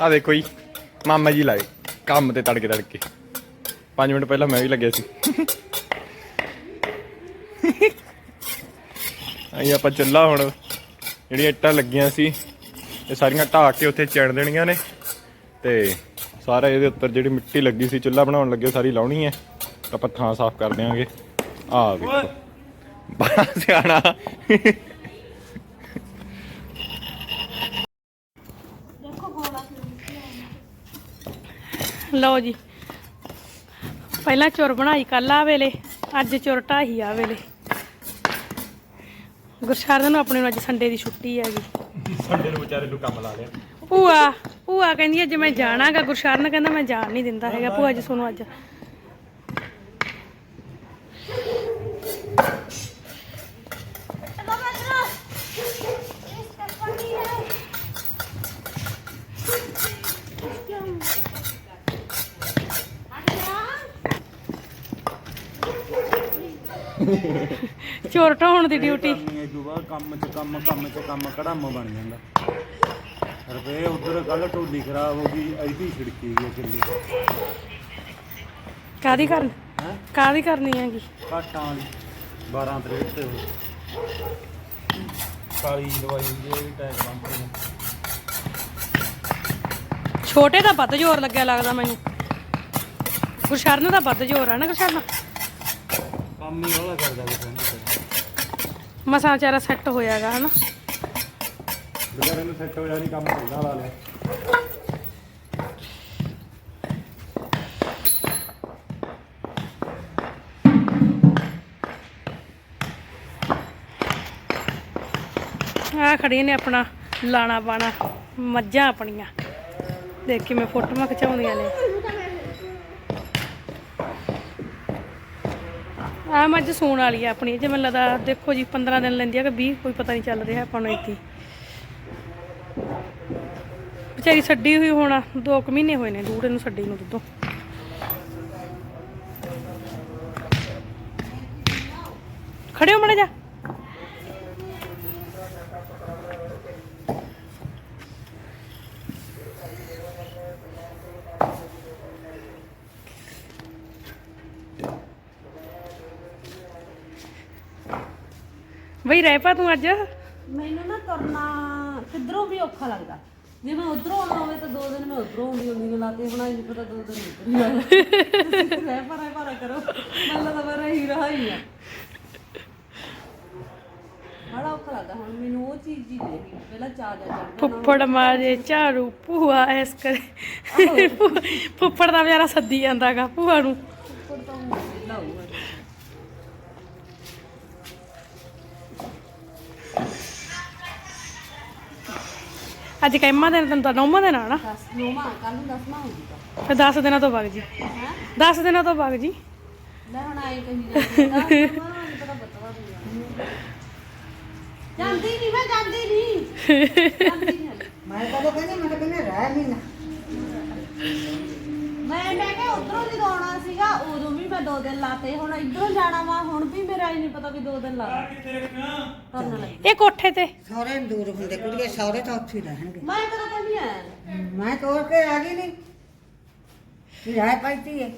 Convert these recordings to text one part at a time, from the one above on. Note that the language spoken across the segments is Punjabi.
ਆ ਦੇਖੋ ਜੀ, ਮਾਮਾ ਜੀ ਲਾਏ, ਕੰਮ ਤੇ ਤੜਕੇ ਤੜਕੇ। 5 ਮਿੰਟ ਪਹਿਲਾਂ ਮੈਂ ਵੀ ਲੱਗਿਆ ਸੀ। ਆਈ ਆਪਾਂ ਚੱਲਾ ਹੁਣ, ਜਿਹੜੀਆਂ ਇੱਟਾਂ ਲੱਗੀਆਂ ਸੀ, ਇਹ ਸਾਰੀਆਂ ਢਾਹ ਕੇ ਉੱਥੇ ਚਿਣ ਦੇਣੀਆਂ ਨੇ। ਤੇ ਸਾਰਾ ਇਹਦੇ ਉੱਪਰ ਜਿਹੜੀ ਮਿੱਟੀ ਲੱਗੀ ਸੀ, ਚੁੱਲ੍ਹਾ ਬਣਾਉਣ ਲੱਗੇ ਸਾਰੀ ਲਾਉਣੀ ਹੈ। ਤਾਂ ਆਪਾਂ ਥਾਂ ਸਾਫ਼ ਕਰ ਦਿਆਂਗੇ। ਆ ਵੇਖੋ ਬੜਾ ਸਿਆਣਾ। ਲਓ ਜੀ। ਪਹਿਲਾਂ ਚੁਰ ਬਣਾਈ ਕੱਲ ਆ ਵੇਲੇ ਅੱਜ ਚੁਰ ਢਾਈ ਆ ਵੇਲੇ। ਗੁਰਸ਼ਰਨ ਨੂੰ ਆਪਣੇ ਨੂੰ ਅੱਜ ਸੰਡੇ ਦੀ ਛੁੱਟੀ ਹੈਗੀ। ਸਾਡੇ ਨੂੰ ਵਿਚਾਰੇ ਨੂੰ ਕੰਮ ਲਾ ਲਿਆ। ਭੂਆ ਭੂਆ ਕਹਿੰਦੀ ਅੱਜ ਮੈਂ ਜਾਣਾਗਾ ਗੁਰਸ਼ਰਨ ਕਹਿੰਦਾ ਮੈਂ ਜਾਣ ਨਹੀਂ ਦਿੰਦਾ ਹੈਗਾ। ਭੂਆ ਜੀ ਸੁਣੋ ਅੱਜ। ਚੋਰ ਢਾਉਣ ਦੀ ਡਿਊਟੀ ਇਹ ਤੋਂ ਬਾਅਦ ਕੰਮ ਚ ਕੰਮ ਕੰਮ ਚ ਕੰਮ ਕੜਾਮ ਬਣ ਜਾਂਦਾ। ਰੁਪਏ ਉਧਰ ਕੱਲ ਢੋਲੀ ਖਰਾਬ ਹੋ ਗਈ ਐਦੀ ਛਿੜਕੀ ਗਈ ਕਿੱਲੇ। ਕਾਦੀ ਕਰਨ? ਹੈ? ਕਾਦੀ ਕਰਨੀ ਹੈਗੀ? ਕਾਟਾਂ ਵਾਲੀ 12 ਤਰੀਕ ਤੇ ਹੋ ਕਾਲੀ ਦਵਾਈ ਹੁੰਦੀ ਹੈ ਇਹ ਵੀ ਟੈਗ ਬੰਦ ਛੋਟੇ ਦਾ ਵੱਧ ਜ਼ੋਰ ਲੱਗਿਆ ਲੱਗਦਾ ਮੈਨੂੰ। ਗੁਰਸ਼ਰਨ ਦਾ ਵੱਧ ਜ਼ੋਰ ਆ ਨਾ ਗੁਰਸ਼ਰਨ? ਕੰਮ ਹੀ ਵਾਲਾ ਕਰਦਾ ਕਿਸੇ ਨੂੰ ਮਸਾਂ ਵਿਚਾਰਾ ਸੈੱਟ ਹੋਇਆਗਾ ਹਨਾ? ਵਿਚਾਰੇ ਨੂੰ ਸੈੱਟ ਹੋ ਜਾਣੀ ਕੰਮ ਪਹਿਲਾਂ ਲਾ ਲਿਆ। ਆ ਖੜੀਆਂ ਨੇ ਆਪਣਾ ਲਾਣਾ ਬਾਣਾ ਮੱਝਾਂ ਆਪਣੀਆਂ। ਦੇਖ ਕੇ ਮੈਂ ਫੋਟੋਆਂ ਖਿਚਾਉਂਦੀਆਂ ਨੇ। ਆ ਮੱਝ ਸੂਣ ਵਾਲੀ ਆ ਆਪਣੀ, ਜੇ ਮੈਨੂੰ ਲੱਗਦਾ ਦੇਖੋ ਜੀ 15 ਦਿਨ ਲੈਂਦੀ ਆ ਕਿ 20 ਕੋਈ ਪਤਾ ਨਹੀਂ ਚੱਲ ਰਿਹਾ ਆਪਾਂ ਨੂੰ ਇੱਥੇ। ਵਿਚਾਰੀ ਛੱਡੀ ਹੋਈ ਹੋਣਾ 2 ਕੁ ਮਹੀਨੇ ਹੋਏ ਨੇ ਦੂੜ ਇਹਨੂੰ ਛੱਡੀ ਨੂੰ ਦੁੱਧੋਂ। ਖੜੇ ਹੋ ਮੜਾ ਜਾ ਬਈ ਰਹਿ ਪਾ ਤੂੰ ਅੱਜ। ਮੈਨੂੰ ਨਾ ਤੁਰਨਾ ਕਿੱਧਰੋਂ ਵੀ ਔਖਾ ਲੱਗਦਾ। ਜੇ ਮੈਂ ਉਧਰੋਂ ਆਉਣਾ ਹੋਵੇ ਤਾਂ ਦੋ ਦਿਨ ਮੈਂ ਉਧਰੋਂ ਆਉਂਦੀ ਹੁੰਦੀ ਨੂੰ ਲਾਤੇ ਹੁਣ ਨਹੀਂ ਪਤਾ ਦੋ ਦਿਨ ਉਧਰ ਹੀ ਰਹਿ ਪਰਾ ਕਰੋ। ਮੱਲਾ ਤਾਂ ਮੇਰਾ ਹੀ ਰਹਾ ਹੀ ਆ। ਬੜਾ ਔਖਾ ਲੱਗਦਾ ਹੁਣ ਮੈਨੂੰ ਉਹ ਚੀਜ਼ ਜੀ ਨਹੀਂ ਪਹਿਲਾਂ ਚਾਹ ਜਾ ਚੜਦਾ ਫੁੱਫੜ ਮਾਰੇ ਝਾੜੂ ਭੂਆ ਐਸ ਕਰੇ। ਫੁੱਫੜ ਦਾ ਵਿਚਾਰਾ ਸੱਦੀ ਜਾਂਦਾਗਾ ਭੂਆ ਨੂੰ। ਤਾਂ ਅੱਜ ਕਹਿਮਾ ਦਿਨ ਤੈਨੂੰ ਤਾਂ ਨੌਮਾ ਦਿਨ ਆ ਨਾ ਦਸ ਨੋਮਾ ਕੱਲ ਨੂੰ ਦਸਵਾਂ ਹੋਊਗੀ ਤਾਂ। ਫਿਰ 10 ਦਿਨਾਂ ਤੋਂ ਵਗ ਜੀ। ਹੈ? 10 ਦਿਨਾਂ ਤੋਂ ਵਗ ਜੀ। ਲੈ ਹੁਣ ਆਏ ਕਹੀ ਜਾਂਦੀ ਪਤਾ ਪਤਾ ਜਾਂਦੀ ਨਹੀਂ ਮੈਂ ਜਾਂਦੀ ਨਹੀਂ। ਜਾਂਦੀ ਨਹੀਂ। ਮੈਂ ਕਦੋਂ ਕਹਿੰਦੀ ਮੈਂ ਕਹਿੰਦੀ ਰਹਿ ਨਹੀਂ ਨਾ ਮੈਂ ਮੈਂ ਕਿਹਾ ਉਧਰੋਂ ਜਦੋਂ ਆਉਣਾ ਸੀਗਾ ਉਦੋਂ ਵੀ ਮੈਂ ਦੋ ਦਿਨ ਲਾਤੇ ਹੁਣ ਇਧਰੋਂ ਜਾਣਾ ਵਾ ਹੁਣ ਵੀ ਮੇਰਾ ਹੀ ਨਹੀਂ ਪਤਾ ਵੀ ਦੋ ਦਿਨ ਲਾ ਕਰਨ ਲੱਗੀ ਇਹ ਕੋਠੇ ਤੇ। ਸਹੁਰੇ ਨੂੰ ਦੂਰ ਹੁੰਦੇ ਕੁੜੀਏ ਸਹੁਰੇ ਤਾਂ ਉੱਥੇ ਹੀ ਰਹਿਣਗੇ। ਮੈਂ ਕਦੋਂ ਕਹਿੰਦੀ ਆਇਆ। ਮੈਂ ਤੋੜ ਕੇ ਆ ਗਈ ਨਹੀਂ ਵੀ ਰਾਹ ਪਾਈਤੀ ਹੈ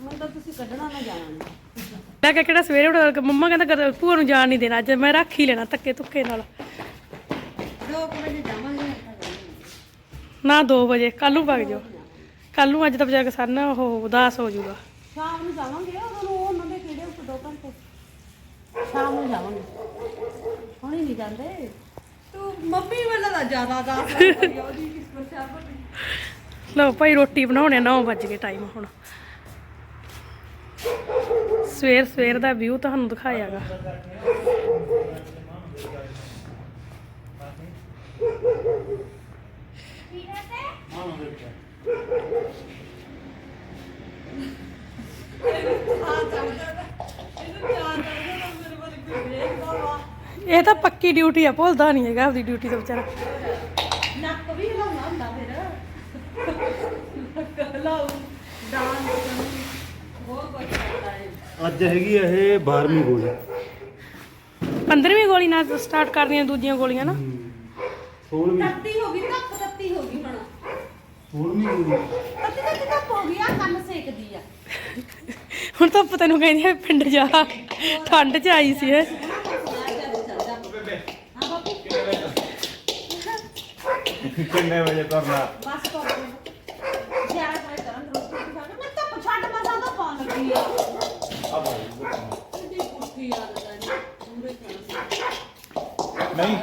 ਮੈਂ ਤਾਂ ਤੁਸੀਂ ਕੱਢਣਾ ਨਾ ਜਾਣਾ। ਮੈਂ ਕਿਹਾ ਕਿਹੜਾ ਸਵੇਰੇ ਉੱਠ ਕੇ ਮੰਮਾ ਕਹਿੰਦਾ ਕਦੇ ਭੂਆ ਨੂੰ ਜਾਣ ਨਹੀਂ ਦੇਣਾ ਅੱਜ ਮੈਂ ਰੱਖ ਹੀ ਲੈਣਾ ਧੱਕੇ ਧੁੱਕੇ ਨਾਲ। ਦੋ ਕੁ ਵਜੇ ਜਾਵਾਂਗੇ। ਨਾ 2 ਵਜੇ ਕੱਲ ਨੂੰ ਵਗ ਜਾਓ। ਕੱਲ ਨੂੰ ਅੱਜ ਤਾਂ ਵਿਚਾਰਾ ਸਨ ਉਹ ਉਦਾਸ ਹੋ ਜਾਊਗਾ। ਸ਼ਾਮ ਨੂੰ ਜਾਵਾਂਗੇ ਉਦੋਂ ਨੂੰ ਉਹ ਉਹਨਾਂ ਦੇ ਕਿਹੜੇ ਉੱਤੇ ਦੋ ਘੰਟੇ। ਸ਼ਾਮ ਨੂੰ ਜਾਵਾਂਗੇ। ਹੁਣ ਹੀ ਨਹੀਂ ਜਾਂਦੇ। ਤੂੰ ਮੰਮੀ ਵੱਲੋਂ ਦਾ ਜ਼ਿਆਦਾ ਦਾ ਉਹਦੀ ਕਿਸ ਪਰ ਸ਼ਾਮ ਲਓ ਭਾਈ ਰੋਟੀ ਬਣਾਉਣੇ 9 ਵੱਜ ਗਏ ਟਾਈਮ ਹੁਣ। ਸਵੇਰ ਸਵੇਰ ਦਾ ਵਿਊ ਤੁਹਾਨੂੰ ਦਿਖਾਇਆਗਾ। ਇਹ ਤਾਂ ਪੱਕੀ ਡਿਊਟੀ ਆ ਭੁੱਲਦਾ ਨਹੀਂ ਹੈਗਾ ਆਪਦੀ ਡਿਊਟੀ ਤੋਂ ਵਿਚਾਰਾ। ਨੱਕ ਵੀ ਹਿਲਾਉਣਾ ਹੁੰਦਾ ਫਿਰ। ਹਿਲਾਉ ਡਾਂਸ ਬਹੁਤ ਕੁਝ ਕਰਦਾ ਹੈ ਅੱਜ ਹੈਗੀ ਇਹ 12ਵੀਂ ਗੋਲੀ। 15ਵੀਂ ਗੋਲੀ ਨਾਲ ਸਟਾਰਟ ਕਰਦੀਆਂ ਦੂਜੀਆਂ ਗੋਲੀਆਂ ਨਾ। 16ਵੀਂ ਤੱਤੀ ਹੋ ਗਈ ਤੱਤੀ ਹੋ ਗਈ। ਹੁਣ 16ਵੀਂ ਹੋਈ ਤੱਤੀ ਤੱਤੀ ਧੱਪ ਹੋ ਗਈ ਆ ਕੰਨ ਸੇਕਦੀ ਆ। ਹੁਣ ਤਾਂ ਪਤਾ ਨੂੰ ਕਹਿੰਦੀ ਆ ਪਿੰਡ ਜਾ। ਠੰਡ ਚ ਆਈ ਸੀ ਇਹ। ਹਾਂ ਬਾਪੂ ਕਿੰਨੇ ਵਜੇ ਕਰਨਾ ਬਸ ਕਰ ਦੇ ਯਾਰ ਮੈਂ ਕਰਨ ਰੋਟੀ ਖਾ ਕੇ ਮੈਂ ਧੱਪ ਛੱਡ ਮਸਾਂ ਤਾਂ ਪਾਣ ਲੱਗੀ ਆ। ਦੀ ਪੁੱਠੀ ਆ। ਲਗਾ ਪੂਰੇ ਖਾਣਾ ਨਹੀਂ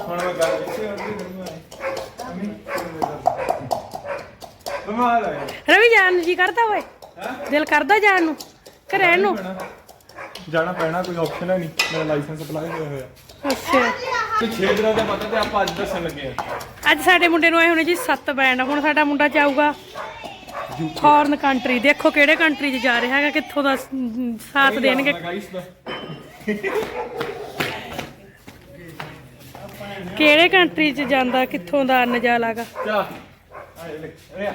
ਹੁਣ ਮੈਂ ਗੱਲ ਕਿੱਥੇ ਹੁੰਦੀ ਮੈਨੂੰ ਆਏ ਕਮਾਲ ਹੈ ਰਵੀ ਜਾਣ ਨੂੰ ਜੀ ਕਰਦਾ ਓਏ। ਦਿਲ ਕਰਦਾ ਜਾਣ ਨੂੰ। ਕਿ ਰਹਿਣ ਨੂੰ। ਜਾਣਾ ਪੈਣਾ। ਕੋਈ ਆਪਸ਼ਨ ਹੈ ਨਹੀਂ। ਮੇਰਾ ਲਾਇਸੈਂਸ ਅਪਲਾਈ ਹੋਇਆ ਹੋਇਆ। ਅੱਛਾ। ਤੇ 6 ਦਿਨਾਂ ਦਾ ਪਤਾ ਤੇ ਆਪਾਂ ਅੱਜ ਦੱਸਣ ਲੱਗੇ ਆ। ਅੱਜ ਸਾਡੇ ਮੁੰਡੇ ਨੂੰ ਆਏ ਹੋਣੇ ਜੀ ਸੱਤ ਬੈਂਡ ਹੁਣ ਸਾਡਾ ਮੁੰਡਾ ਜਾਊਗਾ ਫੋਰਨ ਕੰਟਰੀ ਦੇਖੋ ਕਿਹੜੇ ਕੰਟਰੀ 'ਚ ਜਾ ਰਿਹਾ ਹੈਗਾ ਕਿੱਥੋਂ ਦਾ ਸ- ਸਾਥ ਦੇਣਗੇ। ਗਾਈਸ ਦਾ। ਕਿਹੜੇ ਕੰਟਰੀ 'ਚ ਜਾਂਦਾ ਕਿੱਥੋਂ ਦਾ ਨਜ਼ਾਰਾ ਗਾ ਚਾ ਆਏ ਲੈ ਆ।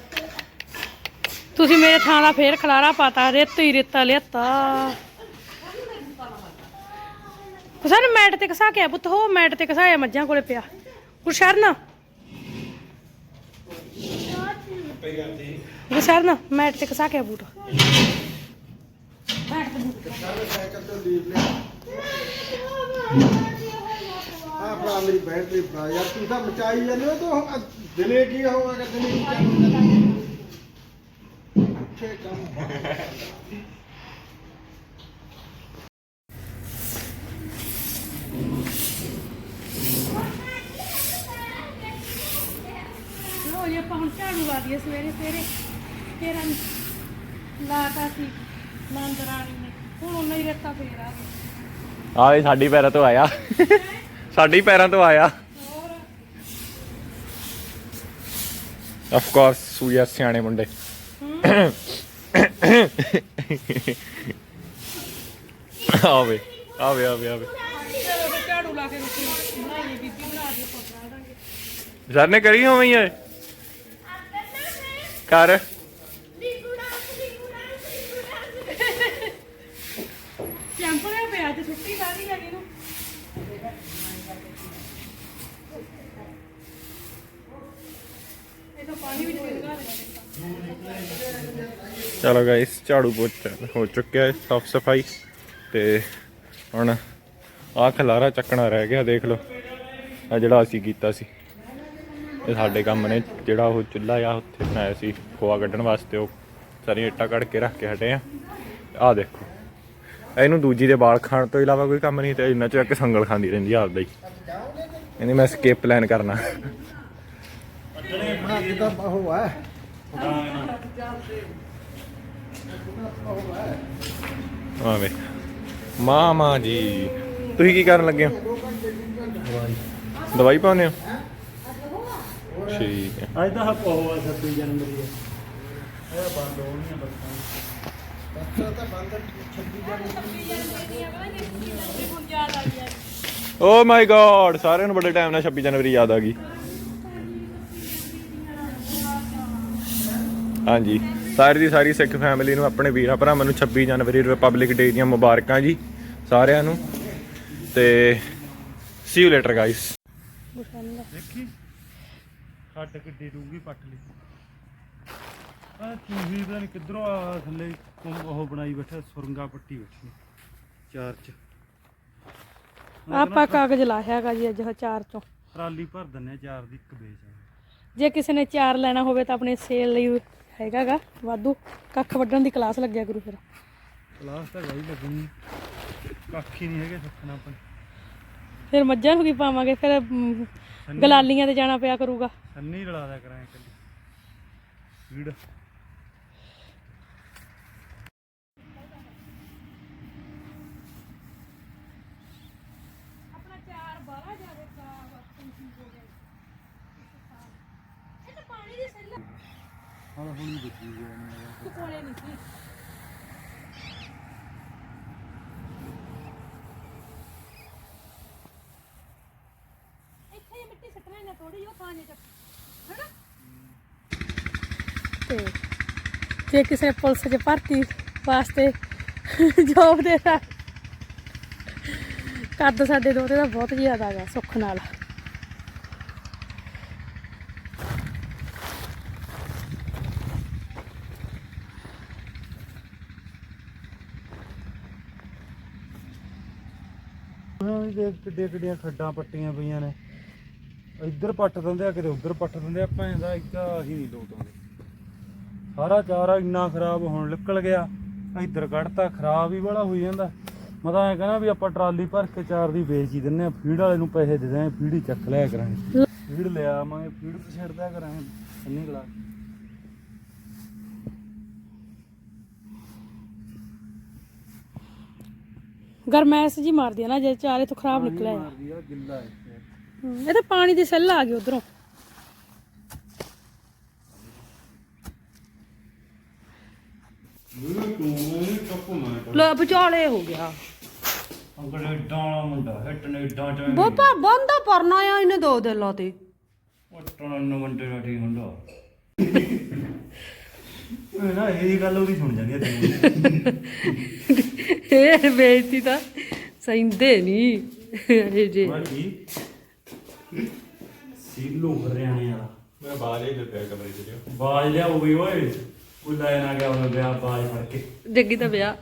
ਤੁਸੀਂ ਮੇਰੇ ਥਾਂ ਦਾ ਫੇਰ ਖਲਾਰਾ ਪਾਤਾ, ਰੇਤ ਹੀ ਰੇਤਾ ਲਿਆਤਾ। ਕੁਸਨ ਮੈਟ ਤੇ ਕਸਾ ਕੇ ਪੁੱਤ, ਹੋ, ਮੈਟ ਤੇ ਕਸਾਇਆ ਮੱਝਾਂ ਕੋਲੇ ਪਿਆ। ਗੁਰਸ਼ਰਨ ਗੁਰਸ਼ਰਨ ਮੈਟ ਤੇ ਕਸਾ ਕੇ ਆ ਬੂਟ। ਆ। ਭਰਾ ਮੇਰੀ ਬੈਟਰੀ ਭਰਾ, ਯਾਰ ਤੂੰ ਤਾਂ ਮਚਾਈ ਜਾਂਦੇ ਹੋ, ਤੂੰ ਦਿਨੇ ਕੀ ਹੋਵੇਗਾ ਦਿਨੇ ਕੀ ਉੱਥੇ ਕੰਮ ਲੋ ਜੀ ਆਪਾਂ ਹੁਣ ਝਾੜੂ ਲਾ ਦਈਏ ਸਵੇਰੇ ਸਵੇਰੇ। ਤੇਰਾ ਲਾਤਾ ਸੀ ਨੰਦ ਰਾਣੀ ਨੇ। ਹੁਣ ਉਹਨਾਂ ਹੀ ਰੇਤਾ ਫੇਰ ਆ ਗਿਆ। ਆਏ ਸਾਡੀ ਪੈਰਾਂ ਤੋਂ ਆਇਆ। ਸਾਡੀ ਪੈਰਾਂ ਤੋਂ ਆਇਆ। ਆਫ ਕੋਰਸ ਸੂਇਆ ਸਿਆਣੇ ਮੁੰਡੇ। ਆਵੇ ਆਵੇ ਆਵੇ ਆਵੇ ਚਲੋ ਫਿਰ ਝਾੜੂ ਲਾ ਕੇ ਰੋਟੀ ਬਣਾਈਏ ਬੀਬੀ ਬਣਾ ਦੇ ਆਪਾਂ ਦਾਂਗੇ ਸਰ ਨੇ ਕਰੀ ਹੋਵੇਂ ਹੀ ਹੈ ਕਰ। ਚੈਂਪਲ ਪਿਆ ਤੇ ਛੁੱਟੀ ਸਾਰੀ ਹੈਗੀ ਨੂੰ ਇਹ ਤਾਂ ਪਾਣੀ ਵਿੱਚ ਵਿਲਗਾ ਚਲੋ ਗਾਇਸ ਝਾੜੂ ਪੋਚਾ ਹੋ ਚੁੱਕਿਆ ਹੈ, ਸਾਫ਼ ਸਫ਼ਾਈ ਤੇ ਹੁਣ ਆਹ ਖਲਾਰਾ ਚੱਕਣਾ ਰਹਿ ਗਿਆ, ਦੇਖ ਲਓ। ਆ ਜਿਹੜਾ ਅਸੀਂ ਕੀਤਾ ਸੀ। ਇਹ ਸਾਡੇ ਕੰਮ ਨੇ, ਜਿਹੜਾ ਉਹ ਚੁੱਲ੍ਹਾ ਆ, ਉੱਥੇ ਬਣਾਇਆ ਸੀ, ਖੋਆ ਕੱਢਣ ਵਾਸਤੇ ਉਹ ਸਾਰੀਆਂ ਇੱਟਾਂ ਕੱਢ ਕੇ ਰੱਖ ਕੇ ਹਟੇ ਆ। ਆਹ ਦੇਖੋ। ਇਹਨੂੰ ਦੂਜੀ ਦੇ ਵਾਲ ਖਾਣ ਤੋਂ ਇਲਾਵਾ ਕੋਈ ਕੰਮ ਨਹੀਂ ਤੇ ਇੰਨਾ ਚ ਇੱਕ ਸੰਗਲ ਖਾਂਦੀ ਰਹਿੰਦੀ ਆਪਦਾ ਹੀ। ਇਹਨੇ ਮੈਂ ਸਕੇਪ ਪਲਾਨ ਕਰਨਾ। ਬਣਾ ਕੇ ਤਾਂ ਉਹ ਹੈ ਆ ਵੇ ਮਾਮਾ ਜੀ। ਤੁਸੀਂ ਕੀ ਕਰਨ ਲੱਗੇ ਹੋ? ਦਵਾਈ ਪਾਉਂਦੇ ਹੋ? ਠੀਕ ਹੈ। ਅੱਜ ਤਾਂ ਹੱਪ ਹੋਆ 26 ਜਨਵਰੀ ਹੈ ਇਹ ਬੰਦ ਹੋਣੀਆਂ ਬੱਸਾਂ। ਬੱਚਾ ਤਾਂ ਬੰਦ 26 ਜਨਵਰੀ ਓ ਮਾਈ ਗॉड ਸਾਰਿਆਂ ਨੂੰ ਬੜੇ ਟਾਈਮ ਨਾਲ 26 ਜਨਵਰੀ ਯਾਦ ਆ ਗਈ। ਹਾਂਜੀ। ਸਾਰੀ ਦੀ ਸਾਰੀ ਸਿੱਖ ਫੈਮਿਲੀ ਨੂੰ ਆਪਣੇ ਵੀਰਾਂ ਭਰਾਵਾਂ ਨੂੰ 26 ਜਨਵਰੀ ਰਿਪਬਲਿਕ ਡੇ ਦੀਆਂ ਮੁਬਾਰਕਾਂ ਜੀ ਸਾਰਿਆਂ ਨੂੰ। ਤੇ ਸੀ ਯੂ ਲੇਟਰ ਗਾਇਸ ਦੇਖੀ? ਹੱਡ ਕਿੱਡੀ ਡੂੰਗੀ ਪੱਟ ਲਈ। ਆ ਚੂਹੀ ਪਤਾ ਨਹੀਂ ਕਿੱਧਰੋਂ ਆ ਥੱਲੇ ਕੁੰਭ ਉਹ ਬਣਾਈ ਬੈਠਾ ਸੁਰੰਗਾ ਪੱਟੀ ਬੈਠੀ। ਚਾਰ ਚ। ਆਪਾਂ ਕਾਗਜ਼ ਲਾਇਆ ਹੈਗਾ ਜੀ ਅੱਜ ਚਾਰ ਚੋਂ। ਟਰਾਲੀ ਭਰ ਦਿੰਨੇ ਚਾਰ ਦੀ ਇੱਕ ਵੇਚ ਜੇ ਕਿਸੇ ਨੇ ਚਾਰ ਲੈਣਾ ਹੋਵੇ ਤਾਂ ਆਪਣੇ ਸੇਲ ਲਈ ਹੈਗਾਗਾ ਵਾਧੂ। ਕੱਖ ਵੱਢਣ ਦੀ ਕਲਾਸ ਲੱਗਿਆ ਕਰੂ ਫਿਰ। ਕਲਾਸ ਤਾਂ ਗਈ ਲੱਗਣੀ। ਕੱਖ ਹੀ ਨਹੀਂ ਹੈਗੇ ਸਿੱਖਣਾ ਆਪਾਂ। ਫਿਰ ਮੱਝਾਂ ਨੂੰ ਕੀ ਪਾਵਾਂਗੇ? ਫਿਰ ਅਮ, ਗਲਾਲੀਆਂ ਤੇ ਜਾਣਾ ਪਿਆ ਕਰੂਗਾ। ਸੰਨੀ ਰਲਾ ਦਿਆ ਕਰਾਂ ਕੱਲੀ ਵੀੜ। ਹੁਣ ਹੁਣ ਹੀ ਗਿਆ ਤੂੰ ਕੋਲੇ ਨਹੀਂ ਸੀ ਇੱਥੇ ਮਿੱਟੀ ਸੱਟਣਾ ਇਹਨਾਂ ਥੋੜੀ ਉਹ ਪਾਣੀ ਚ ਹੈਨਾ ਤੇ ਜੇ ਕਿਸੇ ਨੇ ਪੁਲਿਸ 'ਚ ਭਰਤੀ ਵਾਸਤੇ ਜੋਬ ਦੇ ਕੱਦ ਸਾਡੇ ਦੋਤੇ ਦਾ ਬਹੁਤ ਜ਼ਿਆਦਾ ਹੈਗਾ ਸੁੱਖ ਨਾਲ। ਉਹਨਾਂ ਵੀ ਕਿੱਡੀਆਂ ਖੱਡਾਂ ਪੱਟੀਆਂ ਪਈਆਂ ਨੇ। ਇੱਧਰ ਪੱਟ ਦਿੰਦੇ ਆ, ਕਿਤੇ ਉੱਧਰ ਪੱਟ ਦਿੰਦੇ ਆ। ਭੈਣ ਦਾ ਇੱਕਾ ਹੀ ਨਹੀਂ ਲੋਟ ਆਉਂਦੇ। ਸਾਰਾ ਚਾਰਾ ਇੰਨਾ ਖਰਾਬ ਹੁਣ ਨਿਕਲ ਗਿਆ। ਇੱਧਰ ਕੱਢਤਾ, ਖਰਾਬ ਹੀ ਬੜਾ ਹੋਈ ਜਾਂਦਾ। ਮੈਂ ਤਾਂ ਐਂ ਕਹਿੰਦਾ ਵੀ ਆਪਾਂ ਟਰਾਲੀ ਭਰ ਕੇ ਚਾਰ ਦੀ ਵੇਚ ਹੀ ਦਿੰਨੇ ਆ। ਫੀਡ ਵਾਲੇ ਨੂੰ ਪੈਸੇ ਦੇ ਦਾਂਗੇ ਫੀਡ ਚੱਕ ਲਿਆ ਕਰਾਂਗੇ। ਫੀਡ ਲਿਆ ਆਵਾਂਗੇ, ਫੀਡ ਤੇ ਛੱਡਦਾ ਕਰਾਂਗੇ ਇੰਨੀ ਗਲਾ ਗਰਮੈਸ਼ ਜੀ ਮਾਰਦੀ ਆ ਨਾ ਜੇ ਚਾਰੇ ਤੋਂ ਖਰਾਬ ਨਿਕਲਿਆ। ਆ ਮਾਰਦੀ ਆ ਗਿੱਲਾ ਹੈ ਹਮ, ਇਹ ਤਾਂ ਪਾਣੀ ਦੀ ਸੈੱਲ ਆ ਗਈ ਉਧਰੋਂ। ਮੈਨੂੰ ਤੂੰ ਟੱਪ ਮੈਂ ਲੈ ਵਿਚਾਲੇ ਹੋ ਗਿਆ। ਅੰਗੜੇ ਡਾਣਾ ਮੁੰਡਾ ਹਿੱਟ ਨੇ ਡਾਂ ਚਾਹ ਬਾਪਾ ਬੰਦਾ ਪਰਨਾ ਆ ਇਹਨੇ ਦੋ ਦਿਨ ਲਾਤੇ ਟਣਾ ਨੂੰ ਮੁੰਡੇ ਦਾ ਠੀਕ ਹੁੰਦਾ। ਇਹ ਨਾ ਇਹ ਗੱਲ ਉਹਦੀ ਸੁਣ ਜਾਂਦੀ ਹੈ ਤੈਨੂੰ ਇਹ ਬੇਇੱਜ਼ਤੀ ਤਾਂ ਸਹਿੰਦੇ ਨਹੀਂ। ਇਹ ਜੇ। ਕੀ ਸੀਲੋ ਹਰਿਆਣੇ ਵਾਲਾ। ਮੈਂ ਬਾਹਰ ਹੀ ਦਿੱਤਾ ਕਮਰੇ ਚ ਲਿਓ ਬਾਜ ਲਿਆ ਹੋਈ ਓਏ। ਕੋਈ ਲੈ ਨਾ ਗਿਆ ਉਹਨੇ ਵਿਆਹ ਬਾਜ ਫੜ ਕੇ। ਜੱਗੀ ਦਾ ਵਿਆਹ।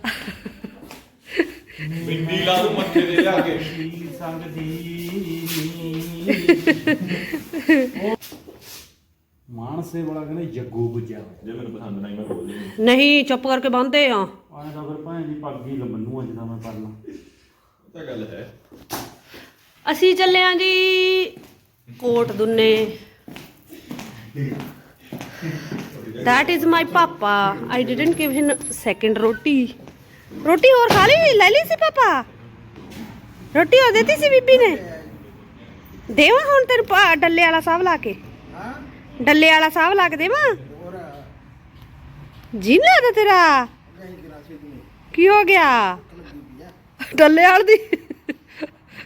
ਬਿੰਦੀ ਲਾ ਦੂੰ ਮੱਥੇ ਤੇ ਜਾ ਕੇ। ਸੰਗ ਦੀ ਮਾਨਸੇ ਵਾਲਾ ਕਹਿੰਦੇ ਜੱਗੂ ਬੁੱਝਿਆ ਜੇ ਮੈਨੂੰ ਪਸੰਦ ਨਹੀਂ ਮੈਂ ਬੋਲ ਨਹੀਂ ਨਹੀਂ ਚੁੱਪ ਕਰਕੇ ਬੰਨਦੇ ਆ। ਆਣੇ ਤਾਂ ਫਿਰ ਭਾਂ ਦੀ ਪੱਗ ਹੀ ਲੰਮਨੂ ਅੱਜ ਦਾ ਮੈਂ ਪਰਨਾ ਤਾਂ ਗੱਲ ਹੈ। ਅਸੀਂ ਚੱਲੇ ਆਂ ਜੀ Kot ਦੁੰਨੇ। That is my papa. I didn't give him second ਰੋਟੀ ਰੋਟੀ ਹੋਰ ਖਾ ਲਈ? ਲੈ ਲਈ ਸੀ ਪਾਪਾ ਰੋਟੀ ਹੋਰ ਦਿੱਤੀ ਸੀ ਬੀਬੀ ਨੇ? ਦੇਵਾਂ ਹੁਣ ਤੈਨੂੰ ਪਾ- ਡੱਲੇ ਵਾਲਾ ਸਾਹ ਲਾ ਕੇ। ਡੱਲੇ ਵਾਲਾ ਸਾਹ ਲਾ ਕੇ ਦੇਵਾਂ ਹੋਰ ਜੀ ਲੱਗਦਾ ਤੇਰਾ? ਕੀ ਹੋ ਗਿਆ? ਵੀ ਡੱਲੇ ਵਾਲ ਦੀ?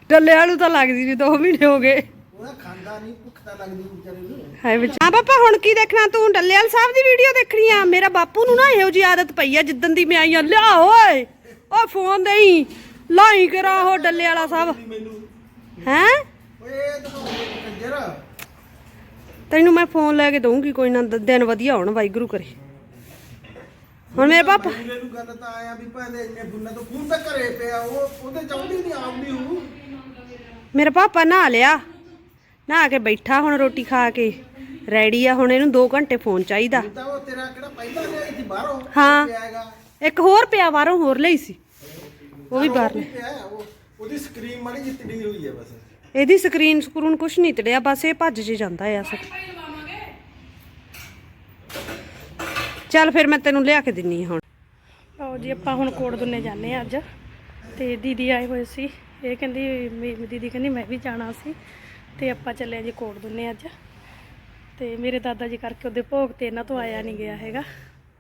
ਡੱਲੇ ਵਾਲੂ ਤਾਂ ਲੱਗਦੀ ਨਹੀਂ 2 ਮਹੀਨੇ ਹੋ ਗਏ। ਲੱਗਦੀ ਹਾਏ ਵਿੱਚ ਹਾਂ ਪਾਪਾ ਹੁਣ ਕੀ ਦੇਖਣਾ ਤੂੰ? ਡੱਲੇਵਾਲ ਸਾਹਿਬ ਦੀ ਵੀਡੀਓ ਦੇਖਣੀ ਆ। ਮੇਰਾ ਬਾਪੂ ਨੂੰ ਨਾ ਇਹੋ ਜੀ ਆਦਤ ਪਈ ਆ ਜਿੱਦਣ ਦੀ ਮੈਂ ਆਈ ਆ। ਲਿਆ ਓਏ! ਓ ਫੋਨ ਦੇਈ। ਲਾਈ ਕਰਾ ਉਹ ਡੱਲੇ ਵਾਲਾ ਸਾਹਿਬ। ਹੈ? ਓਏ ਤਾਂ ਕੰਜਰ ਤੈਨੂੰ ਮੈਂ ਫੋਨ ਲੈ ਕੇ ਦਊਂਗੀ ਕੋਈ ਨਾ ਦਿਨ ਵਧੀਆ ਹੋਣ ਵਾਹਿਗੁਰੂ ਕਰੇ। ਹੁਣ ਮੇਰੇ ਪਾਪਾ ਮੁੰਡੇ ਨੂੰ ਗੱਲ ਤਾਂ ਆਇਆ ਵੀ ਭਾਂਦੇ ਇੰਨੇ ਬੁੰਨਾ ਤੋਂ ਫੋਨ ਤਾਂ ਘਰੇ ਪਿਆ ਉਹ ਉਹਦੇ ਚਾਹੁੰਦੀ ਨਹੀਂ ਆਉਂਦੀ ਹੂੰ। ਮੇਰਾ ਪਾਪਾ ਨਹਾ ਲਿਆ ਨਹਾ ਕੇ ਬੈਠਾ ਹੁਣ ਰੋਟੀ ਖਾ ਕੇ ਰੈਡੀ ਆ ਹੁਣ ਇਹਨੂੰ 2 ਘੰਟੇ ਫੋਨ ਚਾਹੀਦਾ। ਤਾਂ ਉਹ ਤੇਰਾ ਕਿਹੜਾ ਪਹਿਲਾਂ ਲਿਆਈ ਸੀ ਬਾਹਰੋਂ ਹਾਂ। ਇੱਕ ਹੋਰ ਪਿਆ ਬਾਹਰੋਂ ਹੋਰ ਲਈ ਸੀ। ਉਹ ਵੀ ਬਾਹਰ ਉਹ ਉਹਦੀ ਸਕਰੀਨ ਮਾੜੀ ਜਿਹੀ ਟੜੀ ਹੋਈ ਹੈ ਬਸ। ਇਹਦੀ ਸਕਰੀਨ ਸਕਰੂਨ ਕੁਛ ਨਹੀਂ ਤੜਿਆ ਬਸ ਇਹ ਭੱਜ ਜੇ ਜਾਂਦਾ ਆ ਸਭ ਚੱਲ ਫਿਰ ਮੈਂ ਤੈਨੂੰ ਲਿਆ ਕੇ ਦਿੰਨੀ ਹੁਣ। ਲਓ ਜੀ ਆਪਾਂ ਹੁਣ ਕੋੜ ਦੁੰਨੇ ਜਾਂਦੇ ਆ ਅੱਜ। ਤੇ ਦੀਦੀ ਆਏ ਹੋਏ ਸੀ। ਇਹ ਕਹਿੰਦੀ ਮੇਰੀ ਦੀਦੀ ਕਹਿੰਦੀ ਮੈਂ ਵੀ ਜਾਣਾ ਸੀ। ਤੇ ਆਪਾਂ ਚੱਲੇ ਆ ਜੀ ਕੋੜ ਦੁੰਨੇ ਅੱਜ। ਤੇ ਮੇਰੇ ਦਾਦਾ ਜੀ ਕਰਕੇ ਉਹਦੇ ਭੋਗ ਤੇ ਇਹਨਾਂ ਤੋਂ ਆਇਆ ਨਹੀਂ ਗਿਆ ਹੈਗਾ।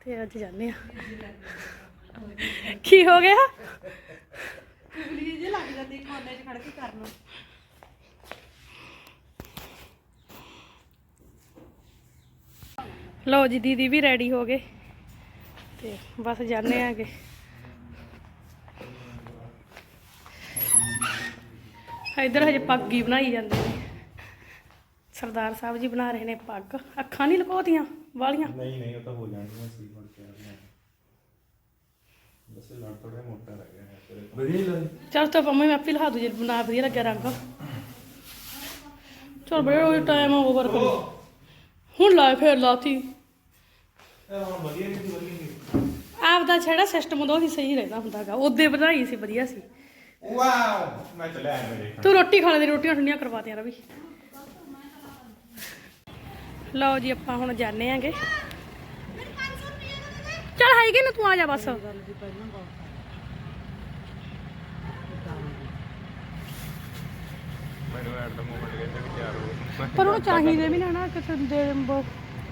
ਤੇ ਅੱਜ ਜਾਂਦੇ ਆ। ਕੀ ਹੋ ਗਿਆ? ਲਓ ਜੀ ਦੀਦੀ ਵੀ ਰੈਡੀ ਹੋ ਗਏ। ਤੇ ਬਸ ਜਾਂਦੇ ਆਗੇ ਇਧਰ ਹਜੇ ਪੱਗ ਹੀ ਬਣਾਈ ਜਾਂਦੇ ਨੇ। ਸਰਦਾਰ ਸਾਹਿਬ ਜੀ ਬਣਾ ਰਹੇ ਨੇ ਪੱਗ। ਅੱਖਾਂ ਨਹੀਂ ਲਕੋਤੀਆਂ ਵਾਲੀਆਂ। ਨਹੀਂ ਨਹੀਂ ਉਹ ਤਾਂ ਹੋ ਜਾਣਗੀਆਂ ਸੀ ਬਣ ਕੇ ਬਸ ਲੜ ਥੋੜਾ ਮੋਟਾ ਰਹਿ ਗਿਆ ਤੇਰੇ ਵਧੀਆ ਲੱਗ ਚਲ ਤਾਂ ਪੰਮੀ ਮੈਂ ਆਪੇ ਲਹਾ ਦੂ ਜੇ ਬਣਾ ਵਧੀਆ ਲੱਗਿਆ ਰੰਗ। ਚਲ ਬੜੇ ਟਾਈਮ ਓਵਰ ਕਰੋ। ਹੁਣ ਲਾਏ ਫੇਰ ਲਾਤੀ। ਵਧੀਆ ਨਹੀਂ ਵਧੀਆ ਆਪ ਦਾ ਛੇੜਾ ਸਿਸਟਮ ਉਹਦਾ ਹੀ ਸਹੀ ਰਹਿੰਦਾ ਹੁੰਦਾਗਾ ਉਹਦੇ ਬਣਾਈ ਸੀ ਵਧੀਆ ਸੀ। ਵਾਓ ਮੈਂ ਤੂੰ ਰੋਟੀ ਖਾ ਲੈ ਦੇ ਰੋਟੀਆਂ ਠੰਡੀਆਂ ਕਰਵਾ ਦਿਆਂ ਰਵੀ ਲਓ ਜੀ ਆਪਾਂ ਹੁਣ ਜਾਣੇ ਆਂਗੇ। ਚਲ ਹੈਗੇ ਨਾ ਤੂੰ ਆ ਜਾ ਬਸ। ਮੈਨੂੰ ਐਟ ਦਾ ਮੂਮੈਂਟ ਕਹਿੰਦੇ ਵੀ ਤਿਆਰ ਹੋ ਪਰ ਉਹਨੂੰ ਚਾਹੀਦੇ ਵੀ ਨਾ ਨਾ ਕਿਸੇ ਦੇ ਬ-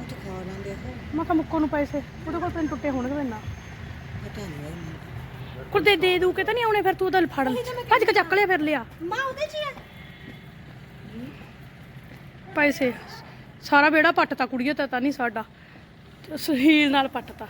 ਚ ਖਾ ਲਾਂਦੇ ਉਹ ਮੈਂ ਕਿਹਾ ਮੁੱਕੋ ਨੂੰ ਪੈਸੇ ਉਹਦੇ ਕੋਲ ਪੈਨ ਟੁੱਟੇ ਹੋਣਗੇ ਮੈਨਾਂ ਪਤਾ ਨਹੀਂ ਮੈਨੂੰ। ਦੇ ਦੇ ਦੂ ਕੇ ਤਾਂ ਨਹੀਂ ਆਉਣੇ ਫਿਰ ਤੂੰ ਉਹਦਾ ਫੜ। ਭੱਜ ਕੇ ਚੱਕ ਲਿਆ ਫਿਰ ਲਿਆ। ਮਾਂ ਉਹਦੇ ਚ ਪੈਸੇ। ਸਾਰਾ ਬੇੜਾ ਪੱਟਤਾ ਕੁੜੀਏ ਤਾਂ ਤਾਂ ਨਹੀਂ ਸਾਡਾ। ਸਹੀਲ ਨਾਲ ਪੱਟਤਾ।